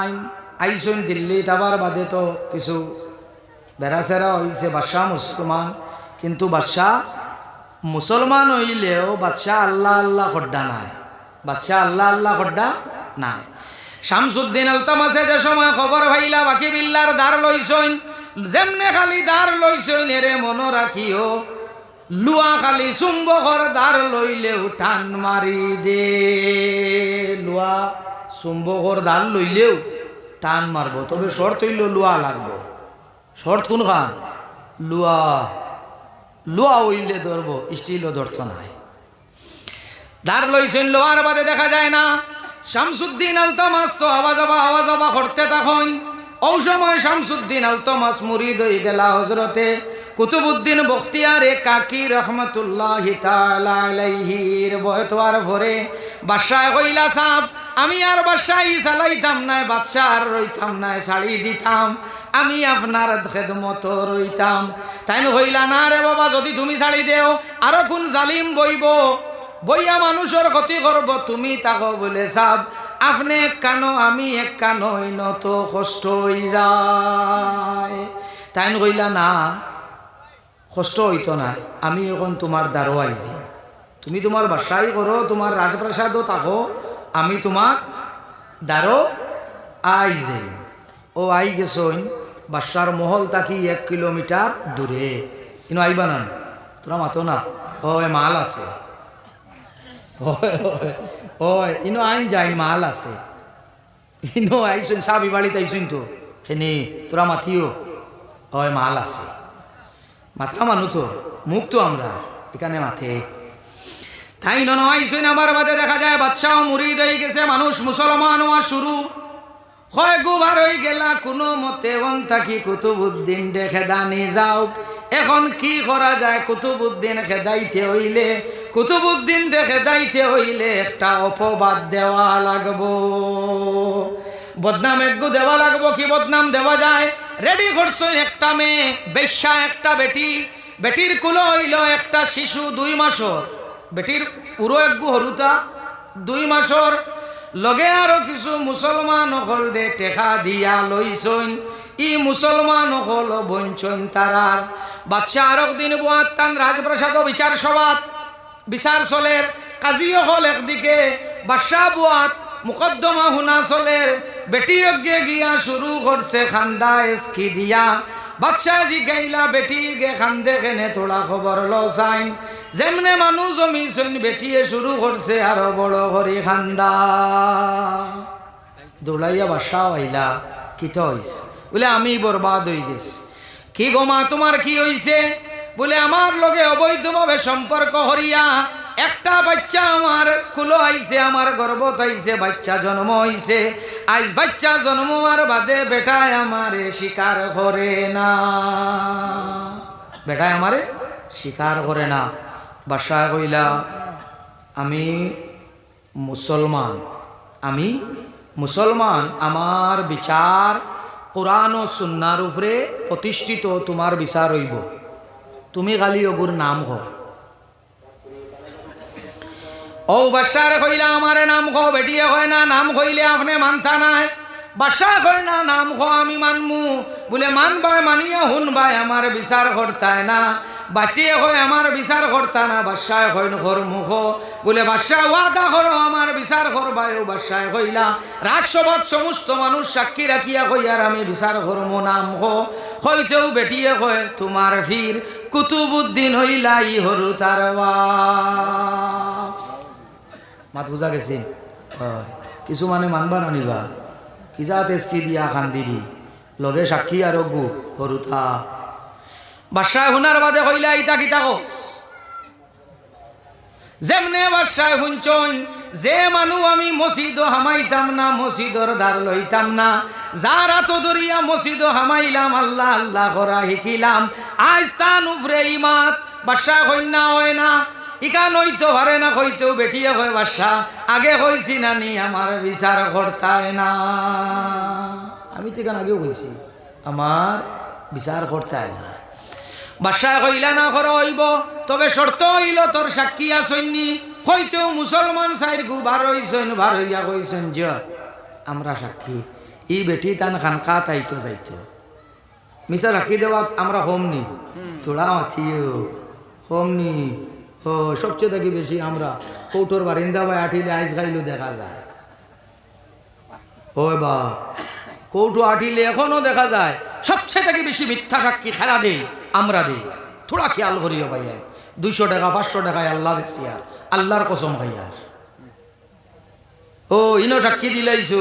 আইন আইসুন দিল্লি তাবার বাদে তো কিছু বেড়াচেরা হয়েছে বাদশাহ মুসলমান কিন্তু বাদশাহ মুসলমান হইলেও বাদশাহ আল্লাহ আল্লাহ খড্ডা নাই। বাদশাহ আল্লাহ আল্লাহ খড্ডা নাই। শামসুদ্দিন আলতামাসে যে সময় খবর ভাইলা, বাকি বিল্লার দ্বার লইছইন যেমনে খালি দ্বার লইছইন এরে মন রাখিও লুয়া খালি চুম্বকর দ্বার লইলেও টান মারি দে। লুয়া চুম্বকর দ্বার লইলেও টান মারবো। তবে শর্ত হইল লুয়া লাগবো। শর্ত কোন খান লুয়া। লুয়া হইলে ধরবো স্টিলও ধরত নাই। দার লইছেন, লোহার বাদে দেখা যায় না। শামসুদ্দিন আলতামাস তো আওয়াজ আবা আওয়াজ আবা করতে তখন। ও সময় শামসুদ্দিন আলতামাস মুরিদ হয়ে গেলা হজরতে কুতুবুদ্দিন বখতিয়ারে কাকি রহমতুল্লাহ তালাইহির বয়তোয়ার ভরে বাসায় কইলা সাপ আমি আর বাসায় চালাইতাম না বাচ্চা আর রইতাম না, শাড়ি দিতাম, আমি আপনার খেদমত রইতাম। তাই হইলা না রে বাবা, যদি তুমি শাড়ি দেও, আরও কোন জালিম বইব? বইয়া মানুষের ক্ষতি করব, তুমি তাকো বলে সাব আপনি এক কানো আমি এক কানো নত কষ্ট হই যায়। তাই কইলা না কষ্ট হইত না, আমি এখন তোমার দ্বারও আইছি। তুমি তোমার বাসাই করো, তোমার রাজপ্রাসাদও থাকো, আমি তোমার দ্বারও আই যাই ও আই গেছইন, বাসার মহল তাকি এক কিলোমিটার দূরে। কিন্তু আইবা না? তোরা মাতো না? ও মাল আছে। হয় ইনো আইন যাইন, মাল আছে। ইনো আইসুন সাবি বাড়িতে আইসুন তো। খেনি তোরা মাথিও হয় মাল আছে। মাত্রা মানু তো মুখ তো আমরা। এখানে মাথে তাই নয় আবার বাদে দেখা যায় বাচ্চাও মুড়ি হয়ে গেছে, মানুষ মুসলমান হওয়া শুরু। হয় গুবার হয়ে গেলা, কোনো মতে অন থাকি কুতুবুদ্দিন দেখে দানি যাওক। এখন কি করা যায়, কুতুবুদ্দিন খেদাইতে হইলে? কুতুবুদ্দিন দেখে দাইতে হইলে একটা অপবাদ দেওয়া লাগবো। বদনাম একগু দেওয়া লাগবো, কি বদনাম দেওয়া যায়? রেডি করছ একটা মেয়ে? বেশ্যা একটা বেটি। বেটির কুলো হইল একটা শিশু, দুই মাসর। বেটির পুরো একগু হরুতা, দুই মাসর। লগে আরও কিছু মুসলমান হল দে টেকা দিয়া লইছইন। ই মুসলমান হল বঞ্চন তারার। বাচ্চা আরক দিন বুয়াত তান রাজপ্রাসাদ বিচার সভাত। বিচার চলের কাজিও হল একদিকে। বাদশাহ বুয়াত মুকদ্দমা হুনা চলের বেটি অজ্ঞে গিয়া শুরু করছে খান্দা এসকি দিয়া। বাদশাহ জি গাইলা বেটি গে খান্দে কেনে তোলা খবর লসাইন যেমনে মানুষ জমিছইন বেটিয়ে শুরু করছে আরও বড় হরি খান্দা। দৌড়াইয়া বাসাও আইলা কিত হইছে? বলে, আমি বরবাদ হয়ে গেছি। কি গোমা তোমার কি হইছে বলে আমার লগে অবৈধভাবে সম্পর্ক হরিয়া একটা বাচ্চা আমার, কুলো আইছে, আমার গর্ভত আইছে, বাচ্চা জন্ম হইছে। আইস বাচ্চা জন্ম আর বাদে বেটায় আমারে স্বীকার করে না। বেটায় আমারে স্বীকার করে না। বাসা কইলা, আমি মুসলমান আমি মুসলমান, আমার বিচার কোরআন ও সুন্নার উপরে প্রতিষ্ঠিত, তোমার বিচার হইব। তুমি খালি অগুর নাম হ ও বাসার কইলা, আমারে নাম খ বেটিয়ে হয় না, নাম কইলে আপনি মানতা নাই? বাসা কয়, না, নাম খ আমি মানমু। বলে, মানবাই, মানিয়া শুনবাই আমার বিচার করতায় না। বাসিয়ে হয় আমার বিচার করতা না। বাসায় হয় ঘর মুখ বলে বাসা ওয়াদা করো আমার বিচার করবাই ও বাসায় কইলা রাজসভাত সমস্ত মানুষ সাক্ষী রাখিয়া কইয়ার আমি বিচার করমু নাম হো হইতেও বেটিয়ে কয় তোমার ফির কুতুবুদ্দিন হইলা ই হরু তার বাপ মাত বুঝা হয়। কিছু মানে মানবা নিবা কি যা তেজকি দিয়া খান্দিরি লগে সাক্ষী আর গু হরুথা বাসায় হুনার বাদে হইলা ইতা কিতা কস যেমনে বাসায় শুনছন যে মানুষ আমি মসজিদ হামাইতাম না মসজিদর দ্বার লইতাম না যার হাত ধরিয়া মসজিদ হামাইলাম, আল্লাহ আল্লাহ করা শিকিলাম। আজ তান উফরে ইমাত। বাসায় কন্যা হয় না ইকা নইতে পারে না কইতেও বেটিয়ে হয় বাসা। আগে কইছি না নি, আমার বিচার করতায় না। আমি তো এখানে আগেও কইছি আমার বিচার করতায় না। বাসায় কইলা না করা হইব, তবে শর্ত হইল তোর সাক্ষী আসন্নি হইতেও মুসলমান সাইর গু বার হইছেন বার হইয়া কইছেন, যে, আমরা সাক্ষী। ই বেটি তান খানকা তাইতো যাইতো। মিশা রাখি দেওয়া আমরা হোম নি। তোরা মাথিও, হোম নি। ও, সবচেয়ে দেখি বেশি আমরা কৌটোর বা আঠিলে আইস খাইলো দেখা যায়। ওই বা, কৌটো আঠিলে এখনও দেখা যায়, সবচেয়ে থেকে বেশি মিথ্যা সাক্ষী খেলা দে আমরা দে থোড়া খেয়াল করিও ভাইয়া দুইশো টাকা, পাঁচশো টাকায় আল্লাহ বেশি আর, আল্লাহর কসম ভাইয়ার ও, ইনো সাক্ষী দিলাইছো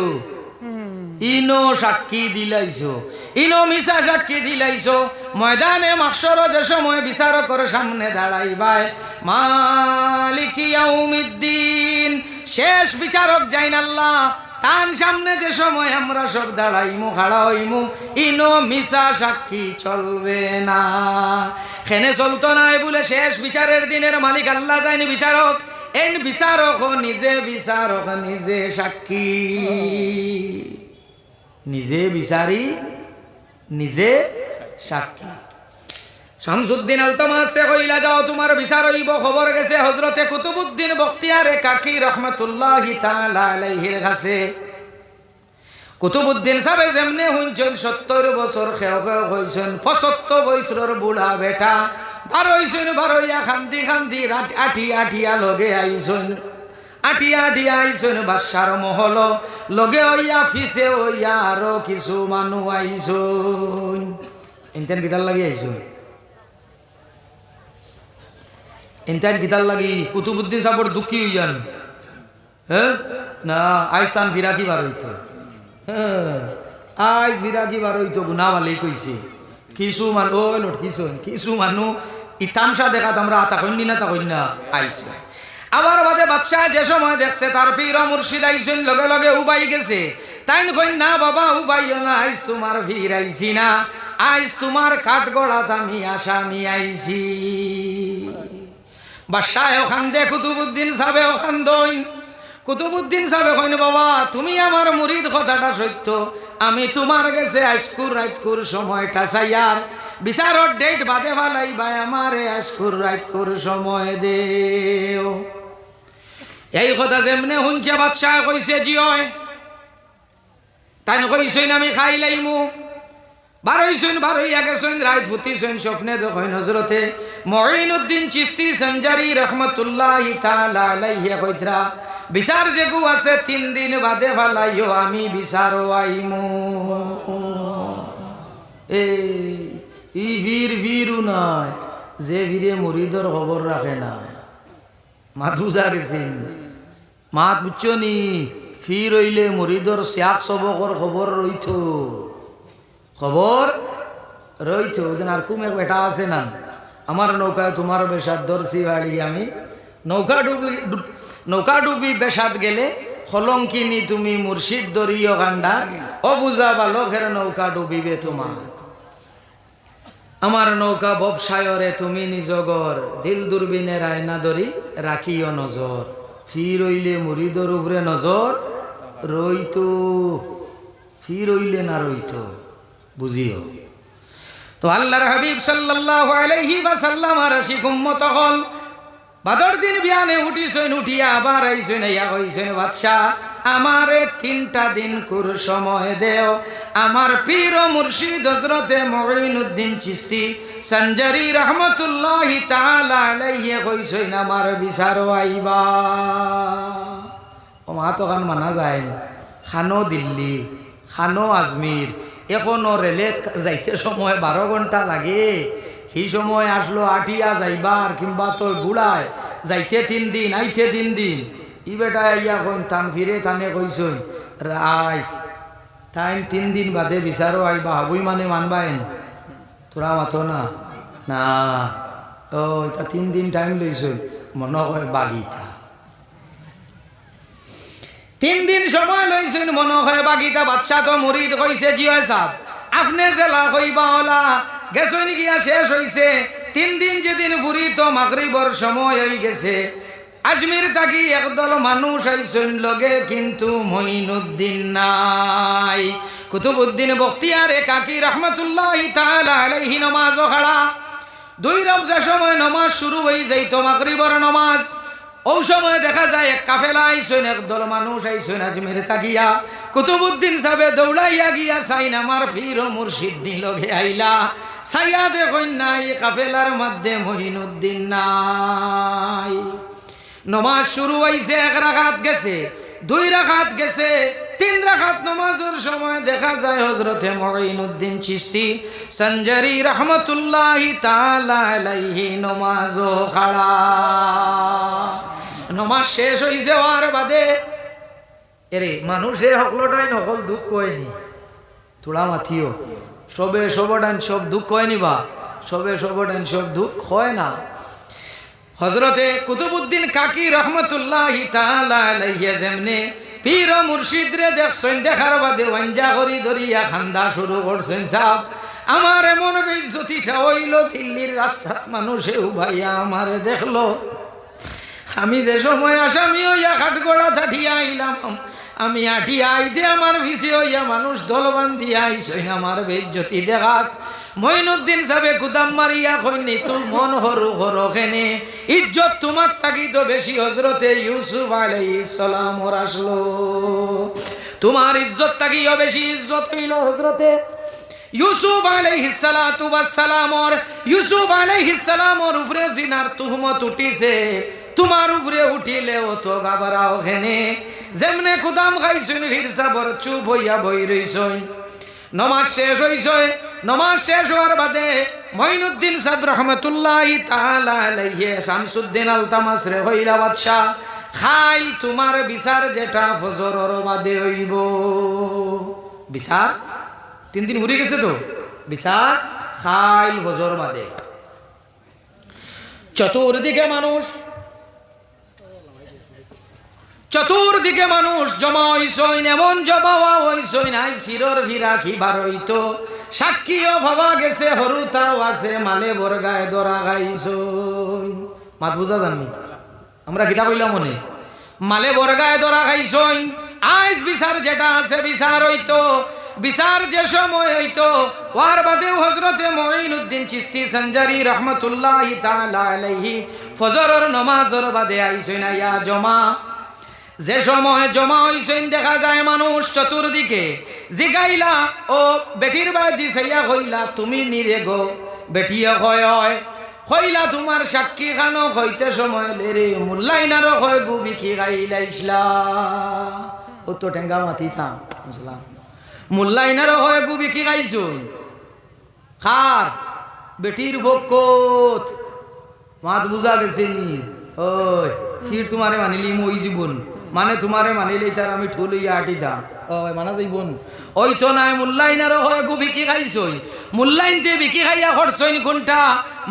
ইনো সাক্ষী দিলাইছো, ইনো মিশা সাক্ষী দিলাইছো, ময়দানে মাকসর যে সময় বিচারকর সামনে দাঁড়াইবাই, মালিক ইয়াউমিদ্দিন, শেষ বিচারক যাইন আল্লাহ তান সামনে যে সময় আমরা সব দাঁড়াইমু খাড়া হইমু, ইনো মিশা সাক্ষী চলবে না। খেনে চলতো নাই বলে শেষ বিচারের দিনের মালিক আল্লাহ যায়নি বিচারক, এন বিচারক নিজে বিচারক নিজে সাক্ষী। নিজে বিচারি, নিজে সাক্ষী। শামসুদ্দিন আলতামাসে কইলা, যাও, তোমার বিচার হইব। খবর গেছে হজরতে কুতুবুদ্দিন বখতিয়ারে কাকি রহমতুল্লাহ আলাইহির কাছে। কুতুবুদ্দিন সাহেব যেমনে শুনছেন, সত্তর বছর খেও খেও হয়েছেন পঁচত্তর বছরের বুড়া বেটা, বারোইছেন, বারোইয়া খান্দি খান্দি আঠি আঠিয়া লগে আইছেন। আঠিয়া আঠিয়া আইছেন বাসার মহল। লগে হইয়া ফিসে হইয়া আরও কিছু মানুষ আইছেন ইন্টান কিতার লাগি আইছেন ইন্টান কিতার লাগি কুতুবুদ্দিন সাবর দুঃখী হইয়ান হ্যাঁ না আইস্তান ফিরাকি বার হইতো হ্যাঁ আজ ফিরাকি বার হইতো গুনাওয়ালি কইছে কিছু মানুষ ও লোট কিছু কিছু মানুষ ইতামসা দেখাত আমরা আতা কন্যা না তা কন্যা আইসো আবার বাদে বাচ্চা যে সময় দেখছে তার পীর মুর্শিদ আইসুন, লগে লগে উবাই গেছে। তাই কইন, না বাবা উবাইও না, আইস তোমার ফির আইছি না। আইস তোমার কাঠ গড়াত আমি আসামি আইছি বাসায় ওখান দে কুতুবুদ্দিন সাবে ওখান দইন। কুতুবুদ্দিন সাবে কইন, বাবা, তুমি আমার মুরিদ কথাটা সত্য। আমি তোমার গেছে আজকুর রাতকুর সময়টা চাইয়ার বিচারর ডেট বাদে ভালাই ভাই আমারে আজকুর রাতকুর সময় দেও। এই কথা যেমনে শুনছে বাচ্চা কইছে জিয় তাই কইসইন আমি খাই লাইমু। বারোইছেন বারোইয়া গেছেন রাত ফুটিছেন, স্বপ্নে দেখেন নজরতে মঈনুদ্দিন চিস্তি সঞ্জারি রহমতুল্লাহ তাআলা আলাইহি বিচার যেগু আছে, তিন দিন বাদে ফালাইও, আমি বিচারও আইমু। এ, ই ভির ভিরু নয় যে ভিরে মুরিদর খবর রাখে না মাথু যা গেছেন মাত বুঝছ নি ফির হইলে মুরিদর শ্যাক সবকর খবর রইত খবর রইছে ওজন আর কুম বেটা আছে না আমার নৌকায় তোমার বেসাদ দর্শি বাড়ি আমি। নৌকা ডুবি নৌকা ডুবি বেসাদ গেলে খলঙ্কিনি তুমি মুর্শিদ দরিয় গান্ডা অবুজা বালকের নৌকা ডুবিবে তোমার আমার নৌকা ব্যবসায়রে তুমি নিজগর দিল দূরবীনের আয়না ধরি রাখিও নজর ফির রইলে মুরিদর উপরে নজর, রইত ফির রইলে না রইত, বুঝিও। তো আল্লাহর হাবিব সাল্লাল্লাহু আলাইহি ওয়াসাল্লাম আর আসি হল, বাদর দিন বিয়ানে উঠিছেন, উঠিয়া আবার আইছেন, ইয়া কইছেন বাদশা আমারে তিনটা দিন কুর সময় দেও। আমার পীর মুর্শিদ হজরতে মঈনুদ্দিন চিস্তি সঞ্জারি রহমতুল্লাহি আলাইহি কইছেন আমার বিচারও আইবা। ও মা তো খান মানা যায় খানো দিল্লি, খানো আজমির, এখনও রেলে যাইতে সময় বারো ঘণ্টা লাগে। সেই সময় আসলো আটিয়া যাইবার কিংবা তো বুড়ায়, যাইতে তিন দিন, আইতে তিন দিন। ই তান তানে হাবুই মানে সময় বাগিতা বাচ্চা তো মুরিদ কইছে জিও সাহ। আপনি জেলা কইবা ওলা, গেছইন গিয়া শেষ হইছে, তিন দিন যেদিন ফুরি তো মাগরিবর সময় হয়ে গেছে আজমির থাকি একদল মানুষ আইসইন লগে, কিন্তু মঈনুদ্দিন নাই। কুতুবুদ্দিন বখতিয়ারে কাকি রহমতুল্লাহ আলাইহি নমাজ খাড়া। দুই রমজা সময় নমাজ শুরু হয়ে যাইতো, মাগরিবর নমাজ ওই সময় দেখা যায় এক কাফেলা আইসইন একদল মানুষ আইসইন আজমের তাকিয়া কুতুবুদ্দিন সাহেবে দৌড়াইয়া গিয়া সাইন আমার ফির ও মুর্শিদ লগে আইলা। সাইয়া দেখুন নাই কাফেলার মধ্যে মহিনুদ্দিন নাই। নমাজ শুরু হইছে, এক রাখাত গেছে, দুই রাখাত গেছে, তিন রাখাত নমাজের সময় দেখা যায় হজরতে মঈনুদ্দিন চিস্তি সঞ্জারি রহমতুল্লাহি আলাইহি নমাজ খাড়া। নমাজ শেষ হইছে আর বাদে, এরে মানুষে সকলটাই নকল দুঃখ হয়নি। তোলা মাথিও, সবে সবটাইন সব দুঃখ হয়নি বা? সবে সবটাইন সব দুঃখ হয় না। হজরতে কুতুবুদ্দিন কাকি রহমতুল্লাহ যেমনে পীর ও মুর্শিদরে দেখছেন, দেখার বাদে ওয়াঞ্জা করি ধরিয়া খান্দা শুরু করছেন সাহ আমার এমন বেজ্জতিটা হইল, দিল্লির রাস্তাত মানুষে উভাইয়া আমারে দেখল। আমি যে সময় আসামি হইয়া খাটগড়া থাটিয়া আইলাম, আমি আটিয়া আইতে আমার ভিসি হইয়া মানুষ দল বান্ধিয়া আইসইন, আমার বেজ্জতি দেখাত। মইনুদ্দিন সাবে কুদাম মারিয়া কইনি, তুই মন হরু হরখেনে ইজ্জত তোমার থাকি তো বেশি হজরতে ইউসুফ আলাইহিস সালাম ওর আসলো। তোমার ইজ্জত থাকিও বেশি, ইজ্জত হইল হজরতে ইউসুফ আলাইহিস সালাতু ওয়াস সালামর ইউসুফ আলাইহিস সালামর উপরে জিনার তুহমত উঠিছে। তোমার উপরে উঠিলেও তো গাবরাও হেনে যেমনে কুদাম খাইছুন হিরসা বড় চুপ হইয়া বই রইছইন নমাজ শেষ হইছে, নমাজ শেষ হওয়ার বাদে মঈনুদ্দিন সাহেব রহমতুল্লাহ আলাইহি, শামসুদ্দিন আলতামাস রে হইলা বাদশাহ খাইল তোমার বিচার যেটা ফজরর বাদে হইব। বিচার? তিন দিন ঘুরে গেছে তো? বিচার? খাইল ফজর বাদে। চতুর্দিকে মানুষ চতুর্দিকে মানুষ জমা হইসইন এমন জমা হইসইন আইস ফিরর ফিরা কি বার হইতো? সাক্ষীও ভাবা গেছে, হরুতাও আছে, মালে বরগায় দরা গাইছইন মাত বুঝা জাননি? আমরা কিতা কইলাম মনে। মালে বরগায় দরা খাইছইন আইস বিচার যেটা আছে বিচার হইতো। বিচার যে সময় হইতো, ওয়ার বাদেও হজরতে মঈনুদ্দিন চিস্তি সঞ্জারি রহমতুল্লাহ আলাইহি ফজরের নমাজের বাদে আইছইন আয়া জমা। যে সময় জমা হইছেন দেখা যায় মানুষ চতুর্দিকে, জিগাইলা, ও, বেটির বাদি সাইয়া কইলা তুমি নিরে গো বেটিয়ে হয় কইলা তোমার সাক্ষী খানো, হইতে সময় লেরে মুল্লাইনারও কয় গু বিকি গাইলাইছলা ও তো টেঙ্গা মাতি থাম বুঝলাম। মুল্লাইনারও হয় গু বিকি গাইছুন খার, বেটির ভোকত মাত বুঝা গেছে নি। ওই, ফির তোমারে মানিলি মই জীবন। মানে তোমারে মানিলে তার, আমি ঠুল ইয়া আটি দাম। ওই মানা যাইবন ওই তো নাই মুল্লাইনারও হয় গু বিকি খাইছইন? মুল্লাইনতে বিকি খাইয়া খরছইন কোনটা?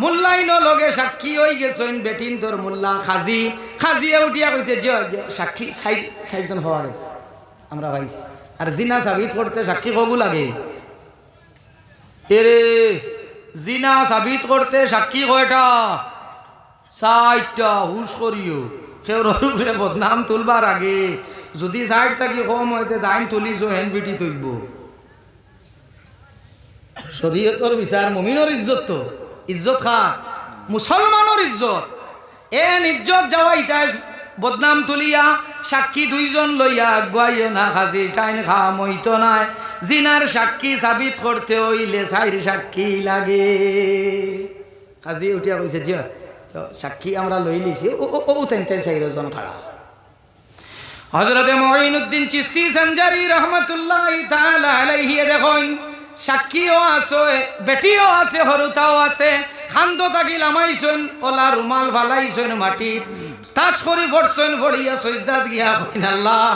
মুল্লাইনও লগে সাক্ষী হই গেছইন বেটিন তোর মুল্লা খাজি। খাজিয়ে উঠিয়া কইছে, যে সাক্ষী, সাইড, সাইডজন হওয়ার আমরা ভাইস। আর জিনা সাবিত করতে সাক্ষী কবু লাগে। এরে, জিনা সাবিত করতে সাক্ষী কয়টা? সাইটটা হুশ করিও। উপরে বদনাম তুলবার আগে। যদি সাইড থাকি কম হয়েছে দাইন তুলিছ, হেন পিটি তুইব শরীয়তর বিচার মমিনের ইজ্জত তো। ইজ্জত খা মুসলমানের ইজ্জত। এন ইজ্জত যাওয়া ইতাই বদনাম তুলিয়া, সাক্ষী দুইজন লইয়া আগুয়াইও না খাজি টাইন খা মইত নাই। জিনার সাক্ষী সাবিত করতে হইলে সাইর সাক্ষী লাগে। কাজী উঠিয়া কইছে যে সাক্ষী আমরা লই লিছি ও ও তেন তেন চাইরজন খাড়া হজরতে মঈনুদ্দিন চিস্তি সঞ্জারি রহমতুল্লাহ তাআলা আলাইহি দেখুন, সাক্ষীও আছে, বেটিও আছে হরুতাও আছে, খান্দ তাকিল আমাইছন ওলা রুমাল ভালাইছেন মাটি তাস করি পড়ছন ভরিয়া সজদাত গিয়া কইন আল্লাহ।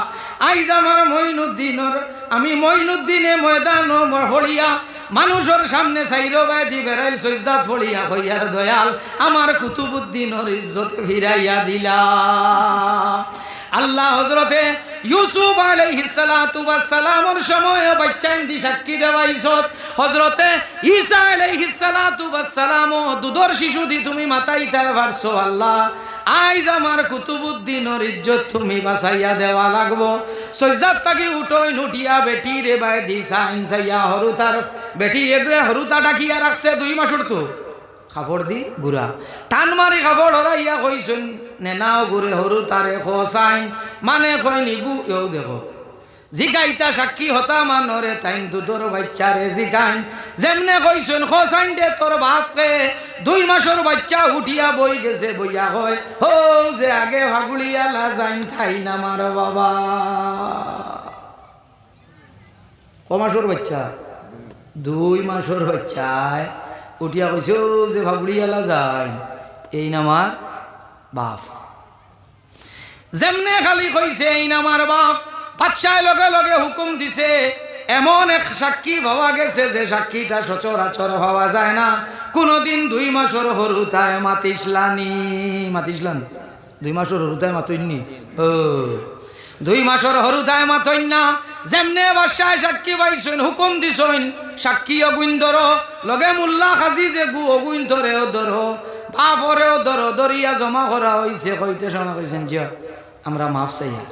আইজ আমার মঈনুদ্দিনর আমি মঈনুদ্দিনে ময়দান ভরিয়া মানুষের সামনে চাইর বাদি বেড়াইল সজদাত ফড়িয়া হইয়ার দয়াল, আমার কুতুবুদ্দিনর ইজ্জতে ফিরাইয়া দিলা। আল্লাহ হজরতে ইউসুফ আলাইহিসালামের সময় বাচ্চাইন দি সাক্ষী দেওয়াইছত হজরতে ঈসা আলাইহিসালাম দুধর শিশু দি তুমি মাতাইতে পারছ আল্লাহ। আইজ আমার কুতুবুদ্দিনের ইজ্জত তুমি বাসাইয়া দেওয়া লাগবো। সজদাত তাকে উঠোই নুটিয়া বেটি রে বাই দি সাইন সাইয়া হরুতার। বেটি এগুয়ে হরুতা ডাকিয়া রাখছে দুই মাসর তো। খাবড় দি গুড়া। টান মারি খাবড় হরাইয়া কইছেন নেনাও ঘুরে হরু তারে হোসাইন মানে কই নিগু এও দেখো জিগাইতা সাক্ষী হতা মানরে তাইন দুধর বাচ্চারে জিগাইন। যেমনে কইছেন, হোসাইন দে তোর বাপকে দুই মাসের বাচ্চা উঠিয়া বই গেছে বইয়া হয় হো, যে আগে ভাগুলিয়ালা যাইন থাই না মার বাবা? ক মাসের বাচ্চা? দুই মাসের বাচ্চায় উঠিয়া কইছে যে ভাগুলিয়ালা যাইন, এই নামার বাপ। যেমনে খালি কইছে, এই নামার বাপ। বাচ্চায় লগে লগে হুকুম দিছে, এমন এক সাক্ষী ভাবা গেছে যে সাক্ষীটা সচরাচর হওয়া যায় না। কোনোদিন দুই মাসের হরুতায় মাতিসলানি। মাতিসলান? দুই মাসের হরুতায় মাতইনি ও। দুই মাসের হরুতায় মাতইন না যেমনে বাসায় সাক্ষী পাইছেন, হুকুম দিছেন, সাক্ষী অগুইন ধর লগে মোল্লা খাজি যে গু অগুইন ধরেও ধর বাপরেও ধর দরিয়া জমা করা হয়েছে কইতে শোনা কইছেন, জিয়া, আমরা মাফ চাইয়ার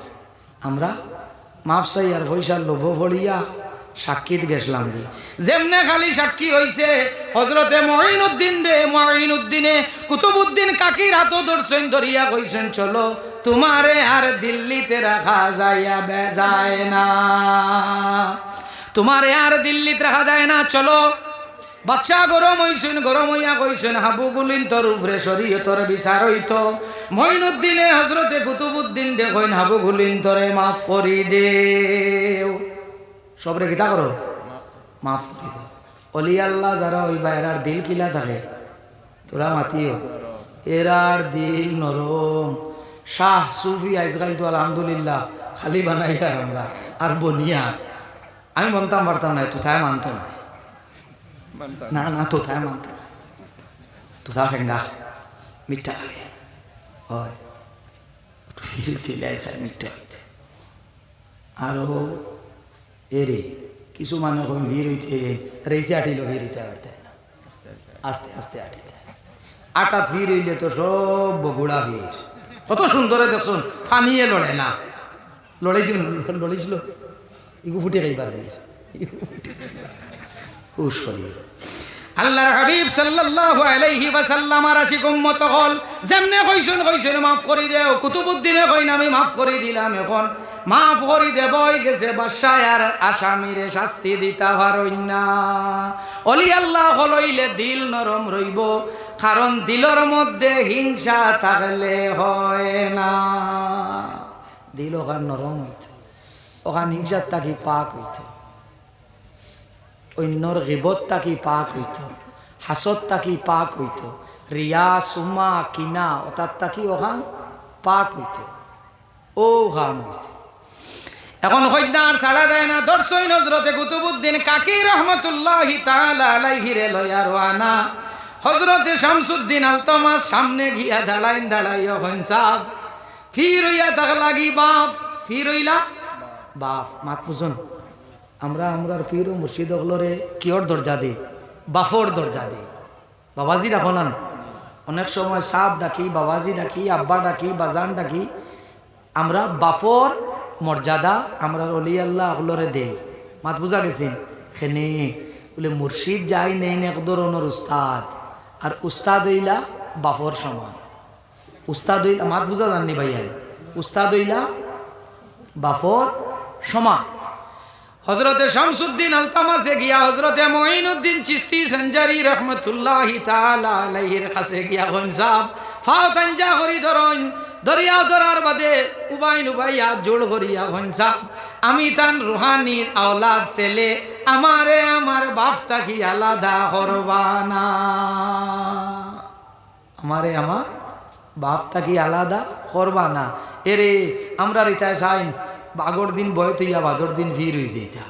আমরা মাফ আর পয়সার লোভ ফড়িয়া সাক্ষীত গেছিলাম রে যেমনে খালি সাক্ষী হইছে হজরতে মহিনুদ্দিন রে মহিনুদ্দিনে কুতুবুদ্দিন কাকির হাতও ধরছেন, ধরিয়া কইছেন, চলো, তোমারে আর দিল্লিতে রাখা যাইয়া বে, যায় না। তোমারে আর দিল্লিতে রাখা যায় না, চলো। বাচ্চা গরম হইছেন, গরম হইয়া কইছেন, হাবু গুলিন তোর উপরে শরীয়তর বিচার হইত। মইনুদ্দিনে হজরতে কুতুবুদ্দিন দেখইন হাবু গুলিন তোরে মাফ করি দেও। সবরে কিতা করো? মাফ করি দে অলি আল্লাহ যারা ওই বাইরার দিল কিলা থাকে? তোরা মাতিও। এরার দিল নরম। শাহ সুফি আজকাল তো আলহামদুলিল্লাহ, খালি বানাই আর আমরা, আর বনিয়ার। আমি বলতাম পারতাম না তুথায় মানতাম না। না না তোথায় মানতে। তোথা ঠেঙ্গা। মিঠা লাগে। হয়। ফিরে চলে আসে মিঠা হইতে। আরও এরে, কিছু মানুষ কই ভিড় হইতে রেসে আটিল হইতে পারতে না। আস্তে আস্তে আটিতে আটাত ভিড় হইলে তো সব বগুড়া ভিড়। কত সুন্দরে দেখছুন ফানিয়ে লড়ে না। লড়াইছিল লড়াইছিল ইগু ফুটে খাইবার ভিড়। ইগু করি। আল্লাহর হাবিব সাল্লাল্লাহু আলাইহি ওয়াসাল্লাম আর আশিক উম্মত হল, যেমনে কইছুন কইছুন মাফ করি দেও, কুতুবুদ্দিনে কইন, আমি মাফ করে দিলাম এখন। মাফ করি দেবই গেছে বাদশাহ আর আসামিরে শাস্তি দিতা পারইন না। অলি আল্লাহ হলইলে দিল নরম রইব, কারণ দিলর মধ্যে হিংসা থাকলে হয় না। দিল ওখান নরম হইত, ওখান হিংসার তাকি পাক হইত। অন্যর গিবত তাকি পাক হইত, হাসত তাকি পাক হইত, রিয়া, সুমা, কিনা অর্থাৎ তাকি ওখান পাক হইত ও হাম হইত। এখন হইদার ছাড়া দেয় না, দর্শই নজরতে কুতুবুদ্দিন কাকি রহমতুল্লাহ আলাইহিরে লয়া রোয়ানা। হজরতে শামসুদ্দিন আলতমাস সামনে গিয়া দাঁড়াইন দাঁড়াই হইন সাহ ফির হইয়া তাক লাগি বাফ, ফির হইলা বাপ মাত বুঝুন আমরা আমরার পীর ও মুর্শিদ হলরে কিয়র দরজা দিই বাফর দরজা দিই বাবাজি ডাকো না অনেক সময় সাপ ডাকি, বাবাজি ডাকি, আব্বা ডাকি, বাজান ডাকি। আমরা বাফর, মর্যাদা আমরা অলি আল্লাহ হলরে দেই মাত বুঝা গেছেন? খেনে, বলে মুর্শিদ যাই নেই এক ধরনের উস্তাদ। আর উস্তাদ হইলা বাফর সমান। উস্তাদ হইলা মাত বুঝা জাননি ভাইয়া। উস্তাদ হইলা বাফর সমান। হজরতে শামসুদ্দিন আলতামাসে গিয়া হজরতে মঈনুদ্দিন চিস্তি সঞ্জারি রহমতুল্লাহ তালাহির কাছে গিয়া হন সাহ ফাও তাঞ্জা করি ধরন দরিয়া ধরার বাদে উবাইন উবাই হাত জোড় করিয়া হন সাহ আমি তান রুহানি আওলাদ ছেলে, আমারে আমার বাপ তাকি আলাদা করবানা আমারে আমার বাপ তাকি আলাদা করবানা এরে, আমরা রিতায় সাইন আগর দিন বয়ত হইয়া বাদর দিন ভিড় হয়ে যেতা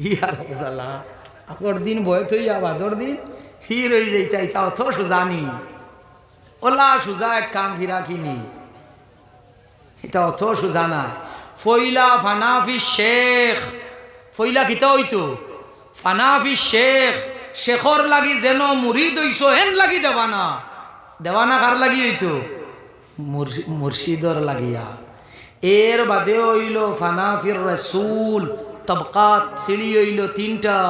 ইয়ার মজালা আগর দিন বয়ত হইয়া বাদর দিন ভিড় হয়ে যেতা ইতা অত সুজানি ওলা সুজা এক কাম ফিরা কিনি। এটা অত সুজা নাই। ফইলা ফানাফি শেখ। ফইলা কিতা হইতো? ফানাফি শেখ। শেখর লাগি যেন মুড়ি দইছ হেন লাগি দেবানা দেওয়ানা কার লাগি হইতো? মুর্শিদর লাগিয়া এর বাদে হইল, ফানাফির রসুল, তবকাত সিঁড়ি হইল তিনটা।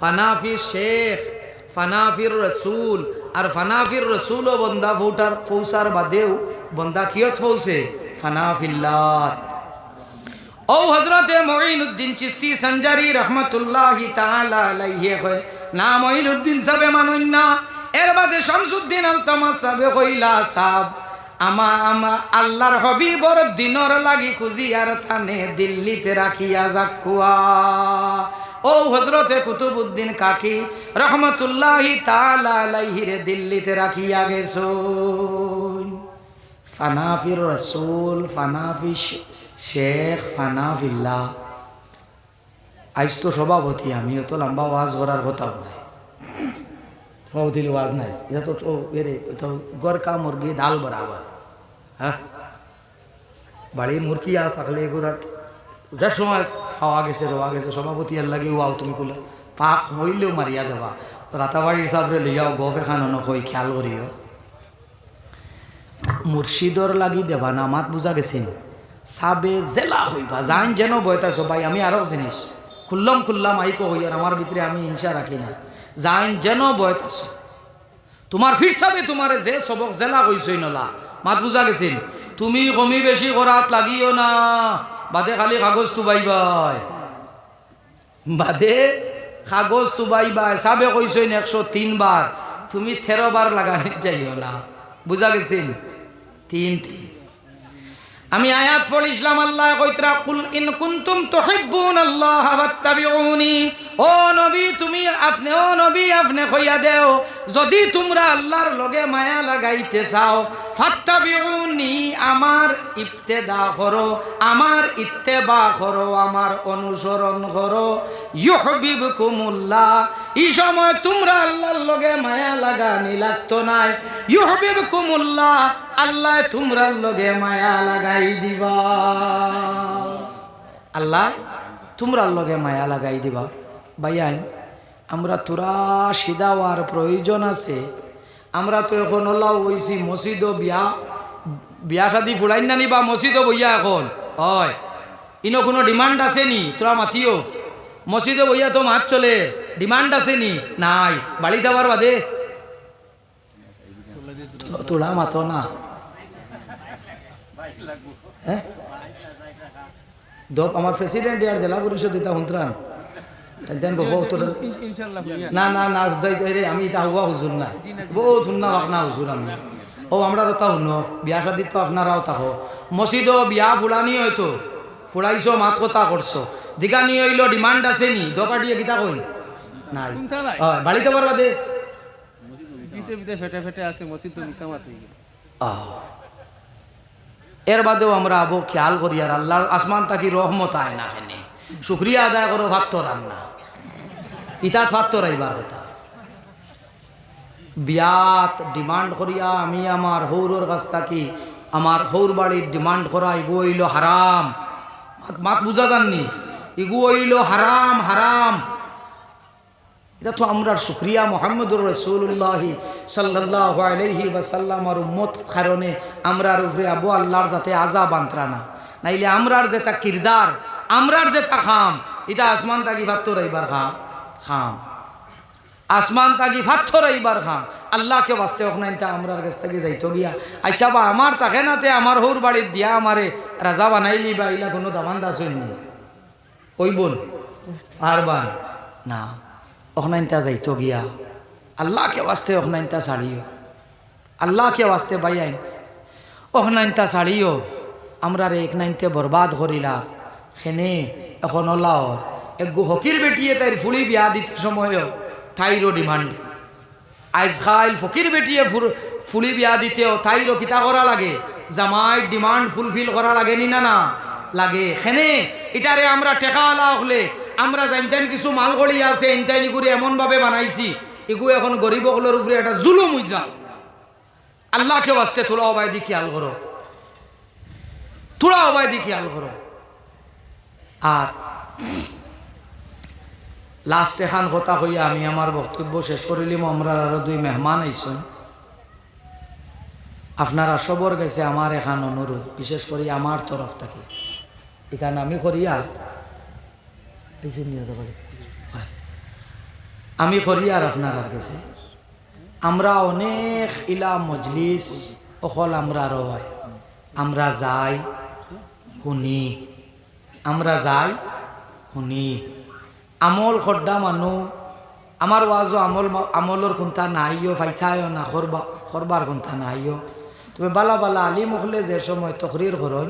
ফানাফি শেখ, ফানাফির রসুল, আর ফানাফির রসুলও বন্দা ফৌটার, ফৌসার বাদেও বন্দা কিয়ত ফৌসে ফানাফিল্লাত ও হজরতে মঈনুদ্দিন চিস্তি সঞ্জারি রহমতুল্লাহি আলাইহি কয়, না মঈনুদ্দিন সাবে মানুন না, এর বাদে শামসুদ্দিন আল তামাস সাবে কইলা সাব আমা আমা আল্লাহর হবিবর দিনর লাগি খুঁজি আর থানে দিল্লিতে রাখিয়া জাকুয়া ও হজরতে কুতুবুদ্দিন কাকি, রহমতুল্লাহি তাআলা আলাইহি রে দিল্লিতে রাখিয়া গেছো। ফানাফির রসুল, ফানাফি শেখ ফানাফিল্লা আইস তো সভাপতি আমি অত লম্বা ওয়াজ করার কথা নাই সভাপতি ওয়াজ নাই। এটা তো এরে তো গর মুরগি, ডাল বরাবর। হ্যাঁ? বাড়ির মুরগি আর থাকলে এগুলো যার সময় খাওয়া গেছে, রোয়া গেছে, সভাপতি আর লাগে, ওয়াও তুমি কলে পাক হইলেও মারিয়া দেবা। রাতাবাড়ির সাবরে লইয়াও গফ এখান নকই খেয়াল করিও। মুর্শিদর লাগি দেবা, নামাত বুঝা গেছেন। সাবে জেলা হইবা, জান যেন বয়তাছো, ভাই, আমি আরও জিনিস। খুললাম খুললাম আইকো হইয়ার, আমার ভিতরে আমি হিংসা রাখি না। জান যেন বয়তাছো তোমার ফির সাবে তোমার যে সবক জেলা কইছই নলা। মাত বুঝা গেছেন তুমি কমি বেশি করাত লাগিও না। বাদে খালি কাগজ তুবাইবাই। বাদে কাগজ তুবাইবাই। সাবে কইছই একশো তিনবার তুমি তেরো বার লাগানি যাইও না। বুঝা গেছেন তিন তিন। আমি আয়াত পড়িছিলাম আল্লাহ কইতরা কুল ইন কুনতুম তুহিব্বুন আল্লাহ ফাত্তাবিউনি। ও নবী, তুমি আপনি, ও নবী, আপনি কইয়া দেও। যদি তোমরা আল্লাহর লগে মায়া লাগাইতে চাও, ফাত্তাবিউনি, আমার ইবতেদা করো, আমার ইত্তেবা করো, আমার অনুসরণ করো। ইউহবিবকুমুল্লাহ এই সময় তোমরা আল্লাহর লগে মায়া লাগানি লাগতো নাই। ইউহবিবকুমুল্লাহ, আল্লাহ তোমরা লগে মায়া লাগাই দিবা। আল্লাহ তোমরা লগে মায়া লাগাই দিবা। ভাইয়ান আমরা তোরা সিদাওয়ার প্রয়োজন আছে। আমরা তো এখন ওলাও হইছি মসজিদ বিয়া বিয়া শাদি না নি বা মসজিদও বইয়া এখন? হয়। ইনো কোনো ডিমান্ড আছে নি? তোরা মাতিও। মসজিদে বইয়া তো মাত চলে। ডিমান্ড আছে নি? নাই। বাড়ি যাবার বাদে। তোলা মাতো না। হ্যাঁ? দপ, আমার প্রেসিডেন্ট আর জেলা পরিষদ এটা হুন্ত্রান তেন বহুত না না না দই- দই রে, আমি এটা হুয়া হুজুর না। বহুত হুন্না না হুজুর আমি। ও আমরা তা হুন বিয়া শাদি তো আপনারাও তাহো মসজিদ বিয়া ফুলানি হয়তো। ফুলাইছো মাত কথা করছ। দিগানি হইল ডিমান্ড আছে নি দপাটিয়ে গীতা কইন? নাই। কোনটা নাই? হয় বাড়িতে পারবা দে। ফেটে ফেটে আছে মসজিদ তো মিসামাত গেল আহ। এর বাদেও আমরা আবো খেয়াল করি আর আল্লাহর আসমান তাকি রহমত আয় না খেনে। শুক্রিয়া আদায় করো ভাত তো রান্না। ইতাত ভাত তো রাইবার কথা বিয়াত ডিমান্ড করিয়া আমি আমার হৌরর কাছ থাকি, আমার হৌর বাড়ির ডিমান্ড করা এগু হইল হারাম। মাত- বুঝা জাননি? এগু হইল হারাম হারাম। এটা তো আমরা শুক্রিয়া মোহাম্মদুর রসুল্লাহ সাল্লাহ আলহি ওয়াসাল্লামার উম্মত কারণে আমরার উপরে আবু আল্লাহর যাতে আজা বান্তরা না। নাইলে আমরার যেটা কিরদার, আমরার যেটা খাম, এটা আসমান তাগি ভাত্তর এইবার খাম। খাম আসমান তাগি ফাত্থর এইবার খাম আল্লাহকে বাঁচতে হোক না তা আমরার কাছ থেকে যাইতো গিয়া। আচ্ছা বা আমার তাকে নাতে আমার হৌর বাড়ির দিয়া আমারে রাজা বানাইলি বা ইলা কোনো দামান দাস হইনি ওই বোন? পারবান না অখনাইনতা যাইতো গিয়া। আল্লাহকে বাঁচতে অখনাইনতা ছাড়িও। আল্লাহকে বাঁচতে বাইয়াইন অখনাইনতা ছাড়িও। আমরা রে এক নাইনতে বরবাদ করিলা খেনে এখন ওলাওর। একগু হকির বেটিয়ে তাইর ফুলি বিয়া দিতে সময়ও তাইরও ডিমান্ড আইজ খাইল ফকির বেটিয়ে ফুলি বিয়া দিতেও তাইরও কিতা করা লাগে? জামাই ডিমান্ড ফুলফিল করা লাগে নি না না? লাগে। খেনে এটারে আমরা টেকা আলা হলে, আমরা জানতেন কিছু মাল গড়ি আছে ইনতাইনি করে এমনভাবে বানাইছি এগু এখন গরিব হলের উপরে একটা জুলুম উইজা আল্লাহকে বাঁচতে তোলা অবাই দি খেয়াল করো তোরা অবাই দি খেয়াল করো আর লাস্ট এখান কথা হইয়া আমি আমার বক্তব্য শেষ করিলিম আমরা আরও দুই মেহমান আইসন। আপনারা সবর গেছে আমার এখান অনুরোধ, বিশেষ করে আমার তরফ থেকে। এখানে আমি করি আর এই যে নিয়ে যাব। হয়। আমি করি আর আপনার গেছে। আমরা অনেক ইলা মজলিস, অকল আমরা রয় আমরা যাই, শুনি। আমরা যাই, শুনি। আমল খড্ডা মানুহ। আমার ওয়াজও আমল আমলর কোনটা নাইও ফাইথায়ও না করবা করবার কোনটা নাইও তবে বালা বালা আলি মখলে যে সময় তকরির করেন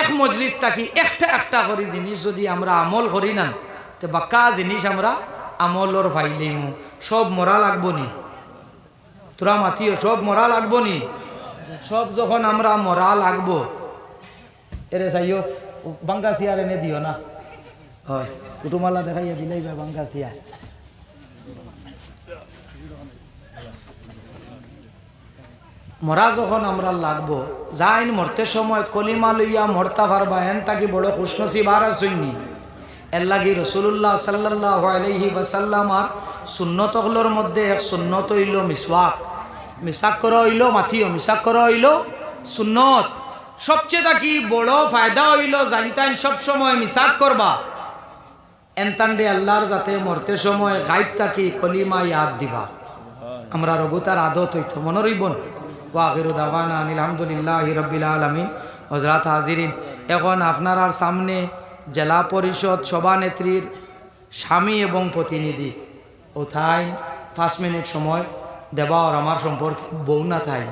এক মজলিস থাকি একটা একটা করি জিনিস যদি আমরা আমল করি না তো বাক্কা জিনিস আমরা আমলর ফাইলিমু। সব মরা লাগবো নি। তোরা মাতিও, সব মরা লাগবো নি। সব যখন আমরা মরা লাগবো এরে চাইও বাঙ্কা চেয়ার এনে দিও না। হয়। কুটুমালা দেখাইয়া দিলেই বা মরা যখন আমরা লাগবো, যাইন মরতে সময় কলিমা লইয়া মরতা পারবা এন তাকি বড় খুশনসি বার আসুননি এর লাগি রসুল্লাহ সাল্লাহ আলহি সুন্নত হলোর মধ্যে এক সুন্নত হইল মিসওয়াক। মিসাক করা হইল মাথিও মিসাক করা হইল সুন্নত। সবচেয়ে তাকি বড় ফায়দা হইল জাইন তাইন সবসময় মিসাক করবা। এনতান্ডে আল্লাহর যাতে মরতে সময় গাইব তাকি কলিমা ইয়াদ দিবা। আমরা রঘুতার আদত হইতো, মনে রইবন দাওয়ানা আলহামদুলিল্লাহ রব্বিল আলমিন। হজরত হাজিরিন, এখন আপনার সামনে জেলা পরিষদ সভানেত্রীর স্বামী এবং প্রতিনিধি। ও থাই পাঁচ মিনিট সময় দেবা আর আমার সম্পর্কে বউ না থাই